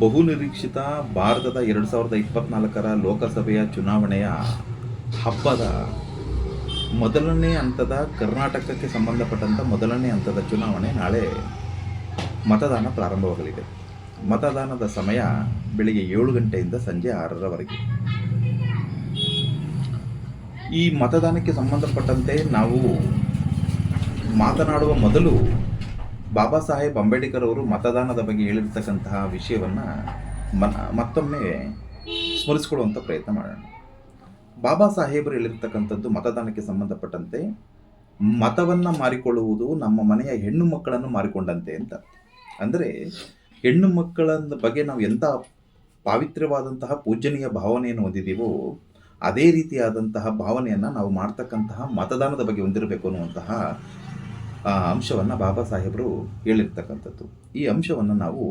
ಬಹುನಿರೀಕ್ಷಿತ ಭಾರತದ ಎರಡು ಸಾವಿರದ ಇಪ್ಪತ್ನಾಲ್ಕರ ಲೋಕಸಭೆಯ ಚುನಾವಣೆಯ ಹಬ್ಬದ ಮೊದಲನೇ ಹಂತದ ಕರ್ನಾಟಕಕ್ಕೆ ಸಂಬಂಧಪಟ್ಟಂಥ ಮೊದಲನೇ ಹಂತದ ಚುನಾವಣೆ ನಾಳೆ ಮತದಾನ ಪ್ರಾರಂಭವಾಗಲಿದೆ. ಮತದಾನದ ಸಮಯ ಬೆಳಿಗ್ಗೆ ಏಳು ಗಂಟೆಯಿಂದ ಸಂಜೆ ಆರರವರೆಗೆ. ಈ ಮತದಾನಕ್ಕೆ ಸಂಬಂಧಪಟ್ಟಂತೆ ನಾವು ಮಾತನಾಡುವ ಮೊದಲು ಬಾಬಾ ಸಾಹೇಬ್ ಅಂಬೇಡ್ಕರ್ ಅವರು ಮತದಾನದ ಬಗ್ಗೆ ಹೇಳಿರ್ತಕ್ಕಂತಹ ವಿಷಯವನ್ನು ಮನ, ಮತ್ತೊಮ್ಮೆ ಸ್ಮರಿಸಿಕೊಳ್ಳುವಂಥ ಪ್ರಯತ್ನ ಮಾಡೋಣ. ಬಾಬಾ ಸಾಹೇಬರು ಹೇಳಿರ್ತಕ್ಕಂಥದ್ದು ಮತದಾನಕ್ಕೆ ಸಂಬಂಧಪಟ್ಟಂತೆ, ಮತವನ್ನು ಮಾರಿಕೊಳ್ಳುವುದು ನಮ್ಮ ಮನೆಯ ಹೆಣ್ಣು ಮಕ್ಕಳನ್ನು ಮಾರಿಕೊಂಡಂತೆ ಅಂತ. ಅಂದರೆ ಹೆಣ್ಣು ಮಕ್ಕಳ ಬಗ್ಗೆ ನಾವು ಎಂಥ ಪಾವಿತ್ರ್ಯವಾದಂತಹ ಪೂಜನೀಯ ಭಾವನೆಯನ್ನು ಹೊಂದಿದ್ದೀವೋ ಅದೇ ರೀತಿಯಾದಂತಹ ಭಾವನೆಯನ್ನು ನಾವು ಮಾಡ್ತಕ್ಕಂತಹ ಮತದಾನದ ಬಗ್ಗೆ ಹೊಂದಿರಬೇಕು ಅನ್ನುವಂತಹ ಆ ಅಂಶವನ್ನು ಬಾಬಾ ಸಾಹೇಬರು ಹೇಳಿರ್ತಕ್ಕಂಥದ್ದು. ಈ ಅಂಶವನ್ನು ನಾವು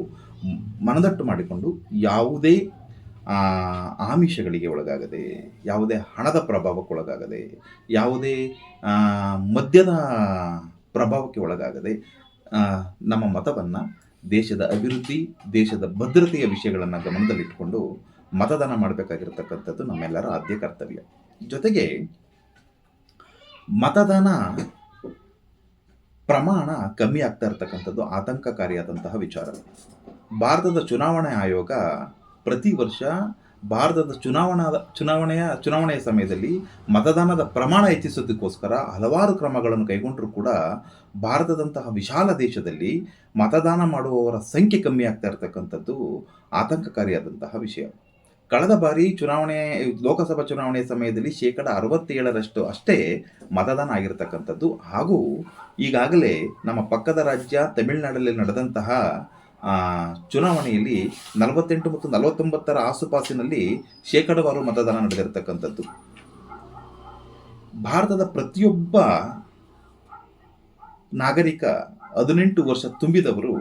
ಮನದಟ್ಟು ಮಾಡಿಕೊಂಡು ಯಾವುದೇ ಆಮಿಷಗಳಿಗೆ ಒಳಗಾಗದೆ, ಯಾವುದೇ ಹಣದ ಪ್ರಭಾವಕ್ಕೆ ಒಳಗಾಗದೆ, ಯಾವುದೇ ಮದ್ಯದ ಪ್ರಭಾವಕ್ಕೆ ಒಳಗಾಗದೆ ನಮ್ಮ ಮತವನ್ನು ದೇಶದ ಅಭಿವೃದ್ಧಿ, ದೇಶದ ಭದ್ರತೆಯ ವಿಷಯಗಳನ್ನು ಗಮನದಲ್ಲಿಟ್ಟುಕೊಂಡು ಮತದಾನ ಮಾಡಬೇಕಾಗಿರ್ತಕ್ಕಂಥದ್ದು ನಮ್ಮೆಲ್ಲರ ಆದ್ಯ ಕರ್ತವ್ಯ. ಜೊತೆಗೆ ಮತದಾನ ಪ್ರಮಾಣ ಕಮ್ಮಿ ಆಗ್ತಾ ಇರತಕ್ಕಂಥದ್ದು ಆತಂಕಕಾರಿಯಾದಂತಹ ವಿಚಾರ. ಭಾರತದ ಚುನಾವಣೆ ಆಯೋಗ ಪ್ರತಿ ವರ್ಷ ಭಾರತದ ಚುನಾವಣಾ, ಚುನಾವಣೆಯ ಚುನಾವಣೆಯ ಸಮಯದಲ್ಲಿ ಮತದಾನದ ಪ್ರಮಾಣ ಹೆಚ್ಚಿಸೋದಕ್ಕೋಸ್ಕರ ಹಲವಾರು ಕ್ರಮಗಳನ್ನು ಕೈಗೊಂಡರೂ ಕೂಡ ಭಾರತದಂತಹ ವಿಶಾಲ ದೇಶದಲ್ಲಿ ಮತದಾನ ಮಾಡುವವರ ಸಂಖ್ಯೆ ಕಮ್ಮಿ ಆಗ್ತಾ ಇರತಕ್ಕಂಥದ್ದು ಆತಂಕಕಾರಿಯಾದಂತಹ ವಿಷಯ. ಕಳೆದ ಬಾರಿ ಚುನಾವಣೆ, ಲೋಕಸಭಾ ಚುನಾವಣೆಯ ಸಮಯದಲ್ಲಿ ಶೇಕಡ ಅರವತ್ತೇಳರಷ್ಟು ಅಷ್ಟೇ ಮತದಾನ ಆಗಿರತಕ್ಕಂಥದ್ದು. ಹಾಗೂ ಈಗಾಗಲೇ ನಮ್ಮ ಪಕ್ಕದ ರಾಜ್ಯ ತಮಿಳುನಾಡಲ್ಲಿ ನಡೆದಂತಹ ಚುನಾವಣೆಯಲ್ಲಿ ನಲವತ್ತೆಂಟು ಮತ್ತು ನಲವತ್ತೊಂಬತ್ತರ ಆಸುಪಾಸಿನಲ್ಲಿ ಶೇಕಡವಾರು ಮತದಾನ ನಡೆದಿರತಕ್ಕಂಥದ್ದು. ಭಾರತದ ಪ್ರತಿಯೊಬ್ಬ ನಾಗರಿಕ ಹದಿನೆಂಟು ವರ್ಷ ತುಂಬಿದವರು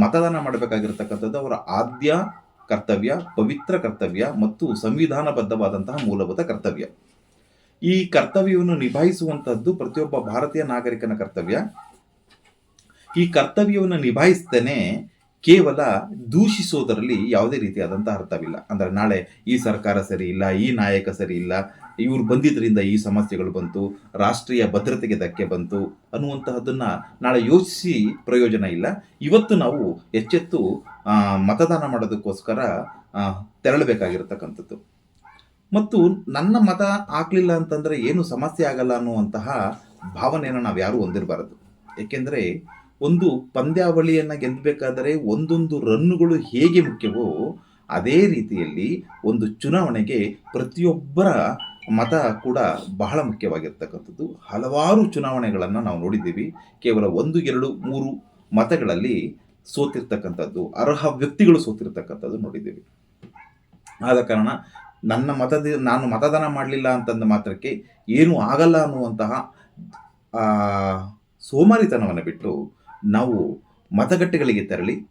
ಮತದಾನ ಮಾಡಬೇಕಾಗಿರ್ತಕ್ಕಂಥದ್ದು. ಅವರ ಆದ್ಯ ಕರ್ತವ್ಯ, ಪವಿತ್ರ ಕರ್ತವ್ಯ ಮತ್ತು ಸಂವಿಧಾನಬದ್ಧವಾದಂತಹ ಮೂಲಭೂತ ಕರ್ತವ್ಯ. ಈ ಕರ್ತವ್ಯವನ್ನು ನಿಭಾಯಿಸುವಂತಹದ್ದು ಪ್ರತಿಯೊಬ್ಬ ಭಾರತೀಯ ನಾಗರಿಕನ ಕರ್ತವ್ಯ. ಈ ಕರ್ತವ್ಯವನ್ನು ನಿಭಾಯಿಸ್ತೇನೆ ಕೇವಲ ದೂಷಿಸೋದರಲ್ಲಿ ಯಾವುದೇ ರೀತಿಯಾದಂತಹ ಅರ್ಥವಿಲ್ಲ. ಅಂದರೆ ನಾಳೆ ಈ ಸರ್ಕಾರ ಸರಿ ಇಲ್ಲ, ಈ ನಾಯಕ ಸರಿ ಇಲ್ಲ ಇವ್ರು ಬಂದಿದ್ದರಿಂದ ಈ ಸಮಸ್ಯೆಗಳು ಬಂತು, ರಾಷ್ಟ್ರೀಯ ಭದ್ರತೆಗೆ ಧಕ್ಕೆ ಬಂತು ಅನ್ನುವಂತಹದ್ದನ್ನ ನಾಳೆ ಯೋಚಿಸಿ ಪ್ರಯೋಜನ ಇಲ್ಲ. ಇವತ್ತು ನಾವು ಎಚ್ಚೆತ್ತು ಮತದಾನ ಮಾಡೋದಕ್ಕೋಸ್ಕರ ತೆರಳಬೇಕಾಗಿರತಕ್ಕಂಥದ್ದು. ಮತ್ತು ನನ್ನ ಮತ ಹಾಕ್ಲಿಲ್ಲ ಅಂತಂದ್ರೆ ಏನು ಸಮಸ್ಯೆ ಆಗಲ್ಲ ಅನ್ನುವಂತಹ ಭಾವನೆಯನ್ನು ನಾವು ಯಾರೂ ಹೊಂದಿರಬಾರದು. ಏಕೆಂದರೆ ಒಂದು ಪಂದ್ಯಾವಳಿಯನ್ನು ಗೆಲ್ಲಬೇಕಾದರೆ ಒಂದೊಂದು ರನ್ನುಗಳು ಹೇಗೆ ಮುಖ್ಯವೋ, ಅದೇ ರೀತಿಯಲ್ಲಿ ಒಂದು ಚುನಾವಣೆಗೆ ಪ್ರತಿಯೊಬ್ಬರ ಮತ ಕೂಡ ಬಹಳ ಮುಖ್ಯವಾಗಿರ್ತಕ್ಕಂಥದ್ದು. ಹಲವಾರು ಚುನಾವಣೆಗಳನ್ನು ನಾವು ನೋಡಿದ್ದೀವಿ. ಕೇವಲ ಒಂದು, ಎರಡು, ಮೂರು ಮತಗಳಲ್ಲಿ ಸೋತಿರ್ತಕ್ಕಂಥದ್ದು, ಅರ್ಹ ವ್ಯಕ್ತಿಗಳು ಸೋತಿರ್ತಕ್ಕಂಥದ್ದು ನೋಡಿದ್ದೀವಿ. ಆದ ಕಾರಣ ನನ್ನ ಮತದ, ನಾನು ಮತದಾನ ಮಾಡಲಿಲ್ಲ ಅಂತಂದ ಮಾತ್ರಕ್ಕೆ ಏನೂ ಆಗಲ್ಲ ಅನ್ನುವಂತಹ ಸೋಮಾರಿತನವನ್ನು ಬಿಟ್ಟು ನಾವು ಮತಗಟ್ಟೆಗಳಿಗೆ ತೆರಳಿ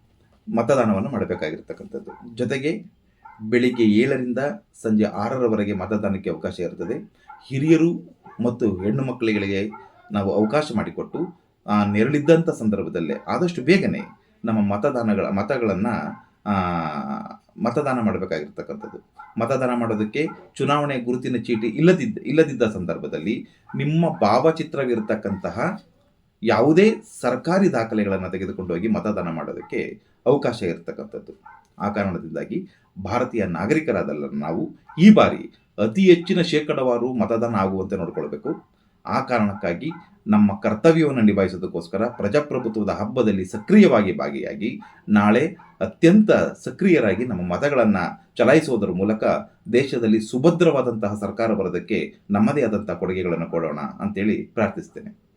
ಮತದಾನವನ್ನು ಮಾಡಬೇಕಾಗಿರ್ತಕ್ಕಂಥದ್ದು. ಜೊತೆಗೆ ಬೆಳಿಗ್ಗೆ ಏಳರಿಂದ ಸಂಜೆ ಆರರವರೆಗೆ ಮತದಾನಕ್ಕೆ ಅವಕಾಶ ಇರ್ತದೆ ಹಿರಿಯರು ಮತ್ತು ಹೆಣ್ಣು ಮಕ್ಕಳಿಗಳಿಗೆ ನಾವು ಅವಕಾಶ ಮಾಡಿಕೊಟ್ಟು ನೆರಳಿದ್ದಂಥ ಸಂದರ್ಭದಲ್ಲೇ ಆದಷ್ಟು ಬೇಗನೆ ನಮ್ಮ ಮತದಾನಗಳ, ಮತಗಳನ್ನು ಮತದಾನ ಮಾಡಬೇಕಾಗಿರ್ತಕ್ಕಂಥದ್ದು. ಮತದಾನ ಮಾಡೋದಕ್ಕೆ ಚುನಾವಣೆ ಗುರುತಿನ ಚೀಟಿ ಇಲ್ಲದಿದ್ದ ಇಲ್ಲದಿದ್ದ ಸಂದರ್ಭದಲ್ಲಿ ನಿಮ್ಮ ಭಾವಚಿತ್ರವಿರತಕ್ಕಂತಹ ಯಾವುದೇ ಸರ್ಕಾರಿ ದಾಖಲೆಗಳನ್ನು ತೆಗೆದುಕೊಂಡು ಹೋಗಿ ಮತದಾನ ಮಾಡೋದಕ್ಕೆ ಅವಕಾಶ ಇರತಕ್ಕಂಥದ್ದು. ಆ ಕಾರಣದಿಂದಾಗಿ ಭಾರತೀಯ ನಾಗರಿಕರಾದಲ್ಲ ನಾವು, ಈ ಬಾರಿ ಅತಿ ಹೆಚ್ಚಿನ ಶೇಕಡವಾರು ಮತದಾನ ಆಗುವಂತೆ ನೋಡಿಕೊಳ್ಬೇಕು. ಆ ಕಾರಣಕ್ಕಾಗಿ ನಮ್ಮ ಕರ್ತವ್ಯವನ್ನು ನಿಭಾಯಿಸೋದಕ್ಕೋಸ್ಕರ ಪ್ರಜಾಪ್ರಭುತ್ವದ ಹಬ್ಬದಲ್ಲಿ ಸಕ್ರಿಯವಾಗಿ ಭಾಗಿಯಾಗಿ ನಾಳೆ ಅತ್ಯಂತ ಸಕ್ರಿಯರಾಗಿ ನಮ್ಮ ಮತಗಳನ್ನು ಚಲಾಯಿಸುವುದರ ಮೂಲಕ ದೇಶದಲ್ಲಿ ಸುಭದ್ರವಾದಂತಹ ಸರ್ಕಾರ ಬರೋದಕ್ಕೆ ನಮ್ಮದೇ ಆದಂತಹ ಕೊಡುಗೆಗಳನ್ನು ಕೊಡೋಣ ಅಂತೇಳಿ ಪ್ರಾರ್ಥಿಸ್ತೇನೆ.